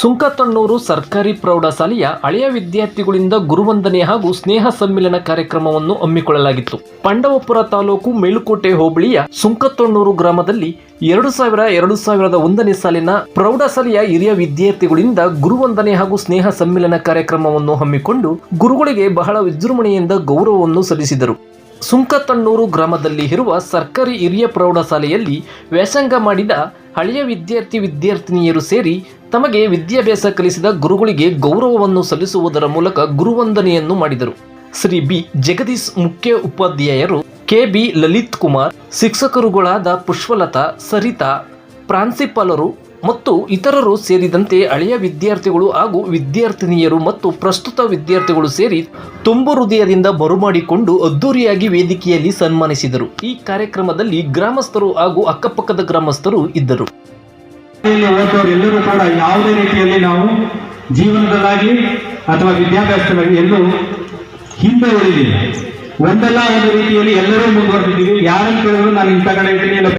ಸುಂಕತಣ್ಣೂರು ಸರ್ಕಾರಿ ಪ್ರೌಢಶಾಲೆಯ ಹಳೆಯ ವಿದ್ಯಾರ್ಥಿಗಳಿಂದ ಗುರುವಂದನೆ ಹಾಗೂ ಸ್ನೇಹ ಸಮ್ಮಿಲನ ಕಾರ್ಯಕ್ರಮವನ್ನು ಹಮ್ಮಿಕೊಳ್ಳಲಾಗಿತ್ತು. ಪಾಂಡವಪುರ ತಾಲೂಕು ಮೇಲುಕೋಟೆ ಹೋಬಳಿಯ ಸುಂಕತಣ್ಣೂರು ಗ್ರಾಮದಲ್ಲಿ ಎರಡು ಸಾವಿರ ಎರಡು ಸಾವಿರದ ಒಂದನೇ ಸಾಲಿನ ಪ್ರೌಢಶಾಲೆಯ ಹಿರಿಯ ವಿದ್ಯಾರ್ಥಿಗಳಿಂದ ಗುರುವಂದನೆ ಹಾಗೂ ಸ್ನೇಹ ಸಮ್ಮಿಲನ ಕಾರ್ಯಕ್ರಮವನ್ನು ಹಮ್ಮಿಕೊಂಡು ಗುರುಗಳಿಗೆ ಬಹಳ ವಿಜೃಂಭಣೆಯಿಂದ ಗೌರವವನ್ನು ಸಲ್ಲಿಸಿದರು. ಸುಂಕತಣ್ಣೂರು ಗ್ರಾಮದಲ್ಲಿ ಇರುವ ಸರ್ಕಾರಿ ಹಿರಿಯ ಪ್ರೌಢಶಾಲೆಯಲ್ಲಿ ವ್ಯಾಸಂಗ ಮಾಡಿದ ಹಳೆಯ ವಿದ್ಯಾರ್ಥಿ ವಿದ್ಯಾರ್ಥಿನಿಯರು ಸೇರಿ ತಮಗೆ ವಿದ್ಯಾಭ್ಯಾಸ ಕಲಿಸಿದ ಗುರುಗಳಿಗೆ ಗೌರವವನ್ನು ಸಲ್ಲಿಸುವುದರ ಮೂಲಕ ಗುರುವಂದನೆಯನ್ನು ಮಾಡಿದರು. ಶ್ರೀ ಬಿ. ಜಗದೀಶ್ ಮುಖ್ಯ ಉಪಾಧ್ಯಾಯರು, ಕೆ. ಬಿ. ಲಲಿತ್ ಕುಮಾರ್ ಶಿಕ್ಷಕರುಗಳಾದ ಪುಷ್ಪಲತಾ, ಸರಿತಾ, ಪ್ರಾಂಶುಪಾಲರು ಮತ್ತು ಇತರರು ಸೇರಿದಂತೆ ಹಳೆಯ ವಿದ್ಯಾರ್ಥಿಗಳು ಹಾಗೂ ವಿದ್ಯಾರ್ಥಿನಿಯರು ಮತ್ತು ಪ್ರಸ್ತುತ ವಿದ್ಯಾರ್ಥಿಗಳು ಸೇರಿ ತುಂಬು ಹೃದಯದಿಂದ ಬರುಮಾಡಿಕೊಂಡು ಅದ್ದೂರಿಯಾಗಿ ವೇದಿಕೆಯಲ್ಲಿ ಸನ್ಮಾನಿಸಿದರು. ಈ ಕಾರ್ಯಕ್ರಮದಲ್ಲಿ ಗ್ರಾಮಸ್ಥರು ಹಾಗೂ ಅಕ್ಕಪಕ್ಕದ ಗ್ರಾಮಸ್ಥರು ಇದ್ದರು. ಕೂಡ ಯಾವುದೇ ರೀತಿಯಲ್ಲಿ ನಾವು ಜೀವನದಲ್ಲಾಗಲಿ ಅಥವಾ ವಿದ್ಯಾಭ್ಯಾಸದಲ್ಲಿ ಎಲ್ಲೂ ಹಿಂದೆ ಉಳಿದಿಲ್ಲ. ಒಂದಲ್ಲ ಒಂದು ರೀತಿಯಲ್ಲಿ ಎಲ್ಲರೂ ಮುಂದುವರೆದಿದ್ದೀವಿ. ಯಾರನ್ನು ಕೇಳಿದ್ರು ನಾನು ಇಂಥ ಕಡೆ